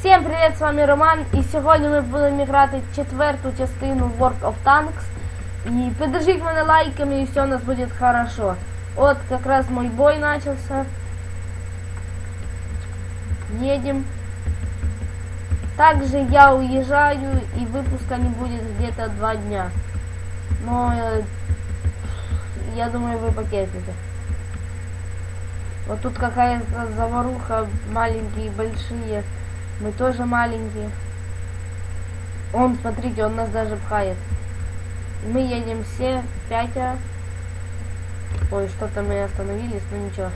Всім привіт, з вами Роман. І сьогодні ми будемо грати четверту частину World of Tanks. І поддержите мене лайками, і все у нас буде хорошо. Вот как раз мой бой начался. Едем. Также я уезжаю, и выпуска не будет где-то два дня. Но э, я думаю, вы потерпите. Вот тут какая-то заваруха, маленькие и большие. Мы тоже маленькие. Он, смотрите, он нас даже пхает. Мы едем все пятеро. Ой, что-то мы остановились, но ничего.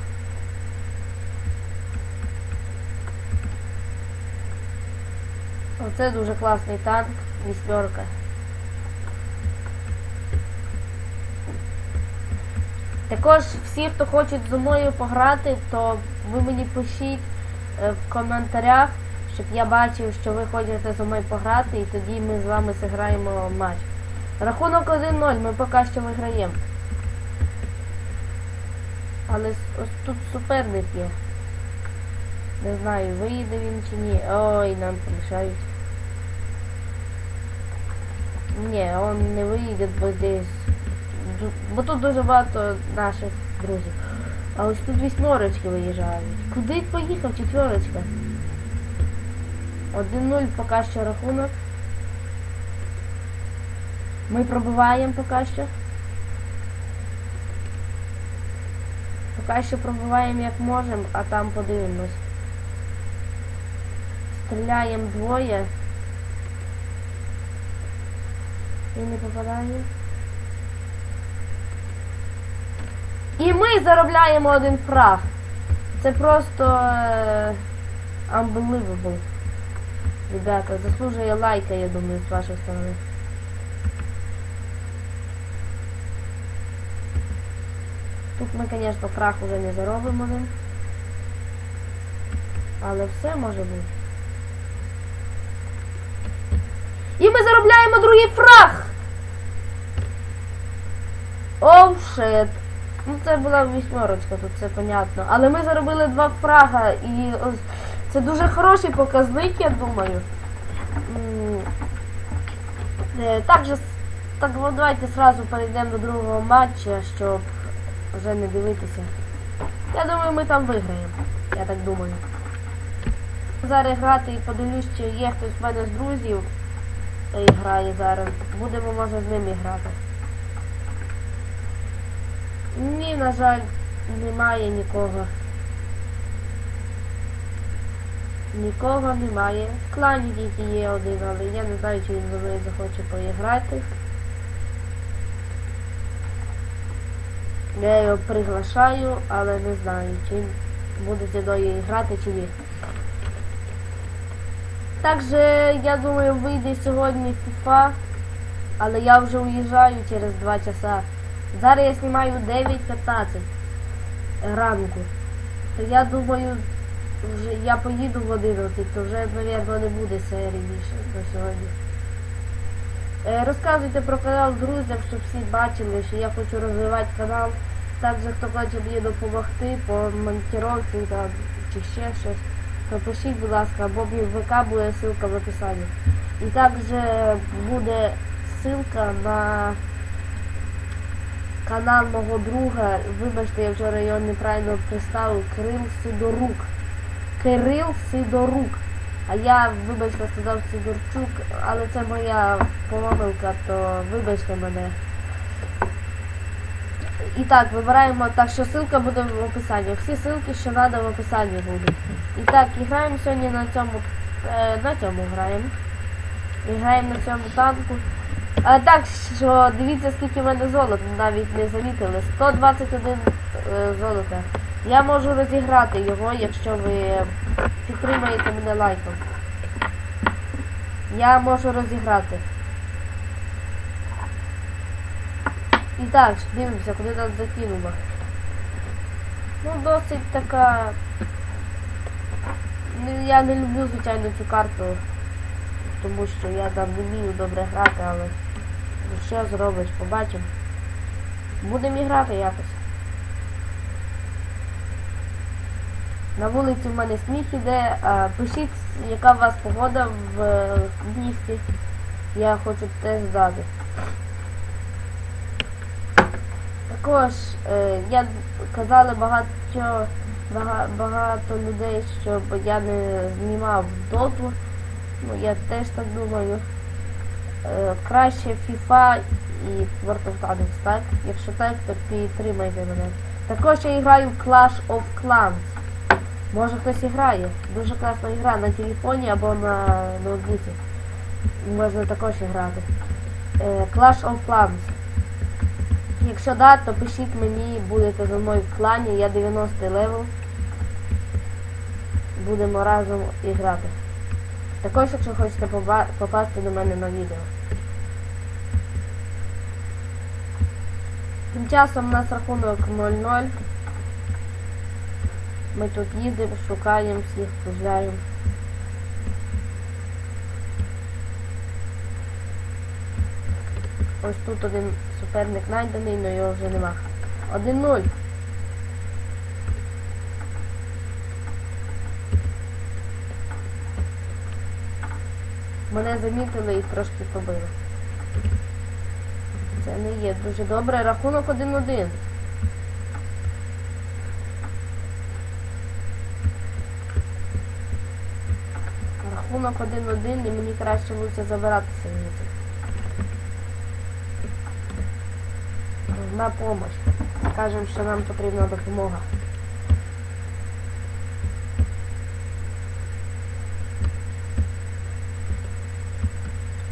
Оце дуже класний танк, вісьмерка. Також всі, хто хочуть зі мною пограти, то ви мені пишіть е, в коментарях, щоб я бачив, що ви хочете зі мною пограти, і тоді ми з вами зіграємо матч. Рахунок 1-0, ми поки що виграємо. Але ось тут суперник є. Не знаю, виїде він чи ні. Ой, нам рішають. Ні, он не виїде, бо десь. Бо тут дуже багато наших друзів. А ось тут вісьмерочки виїжджають. Куди поїхав четверочка? 1-0 поки що рахунок. Ми пробиваємо поки що. Поки що пробиваємо як можемо, а там подивимось. Стріляємо двоє. І не попадає. І ми заробляємо один фраг. Це просто е, unbelievable. Ребята, заслужує лайка, я думаю, з вашої сторони. Тут ми, звісно, фраг уже не заробимо один. Але все може бути. І ми заробляємо другий фраг! Оу, шет. Ну це була вісьмерочка, тут це понятно. Але ми заробили два фрага і це дуже хороший показник, я думаю. Е, Так же, так от давайте сразу перейдемо до другого матча, щоб вже не дивитися. Я думаю, ми там виграємо. Я так думаю. Зараз грати і подивлюсь, чи є хтось в мене з друзів і грає зараз. Будемо, може, з ними грати. Ні, на жаль, немає нікого. Нікого немає. В клані тільки є один, але я не знаю, чи він зі мною захоче поіграти. Я його приглашаю, але не знаю, чи він буде зі грати чи ні. Також, я думаю, вийде сьогодні FIFA, але я вже уїжджаю через 2 часа. Зараз я знімаю 9.15 ранку. То я думаю, вже я поїду в 11, то вже, мабуть, не буде серії більше на сьогодні. Е, Розказуйте про канал друзям, щоб всі бачили, що я хочу розвивати канал. Також хто хоче мені допомогти по монтировці там, чи ще щось, то пишіть, будь ласка, або мій ВК буде ссылка в описанні. І також буде ссылка на канал мого друга. Вибачте, я вчора його неправильно представив. Кирил Сидорук. Кирил Сидорук. А я, вибачте, сказав Сидорчук, але це моя помилка, то вибачте мене. І так, вибираємо, так що ссылка буде в описанні. Всі ссылки, що треба в описанні будуть. І так, і граємо сьогодні на цьому, е, на цьому граємо. І граємо на цьому танку. А так, що дивіться, скільки в мене золота, навіть не замітили. 121 е, золота. Я можу розіграти його, якщо ви підтримаєте мене лайком. Я можу розіграти. І так, дивимося, куди нас закинуло. Ну, досить така. Ну, Я не люблю, звичайно, цю карту, тому що я там не вмію добре грати, але ну, що зробиш, побачимо. Будемо грати якось. На вулиці в мене сміх іде. Пишіть, яка у вас погода в місті. Я хочу теж знати. Також е, я казали багато, бага- багато людей, щоб я не знімав доту. Ну, я теж так думаю. Е, краще FIFA і World of Tanks, так? Якщо так, то підтримайте мене. Також я граю в Clash of Clans. Може хтось і грає. Дуже класна гра на телефоні або на ноутбуці. Можна також грати. Е, Clash of Clans. Якщо да, то пишіть мені, будете зі мною в клані, я 90 левел. Будемо разом і грати. Також, якщо хочете попасти до мене на відео. Тим часом у нас рахунок 0-0. Ми тут їздимо, шукаємо всіх, кружляємо. Ось тут один суперник знайдений, але його вже нема. 1-0. Мене замітили і трошки побили. Це не є дуже добре. Рахунок 1-1. Рахунок 1-1 і мені краще лучше забиратися звідси. Нужна помощь. Скажемо, що нам потрібна допомога.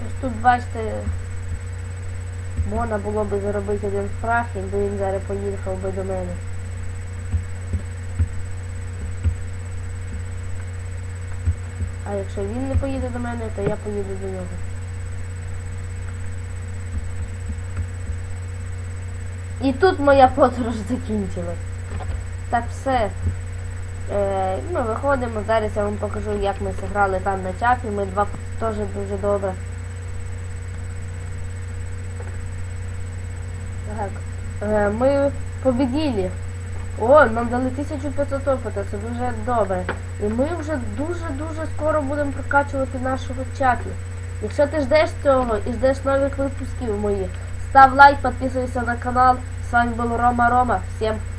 Ось тут бачите, можна було би заробити один фраг, якби він зараз поїхав би до мене. А якщо він не поїде до мене, то я поїду до нього. І тут моя подорож закінчилась. Так все. Е, ми виходимо, зараз я вам покажу, як ми зіграли там на чапі. Ми два теж дуже добре. Так. Е, ми побіділи. О, нам дали 1500 опита, це дуже добре. І ми вже дуже-дуже скоро будемо прокачувати нашого чапі. Якщо ти ждеш цього і ждеш нових випусків моїх, став лайк, підписуйся на канал. С вами был Рома Рома. Всем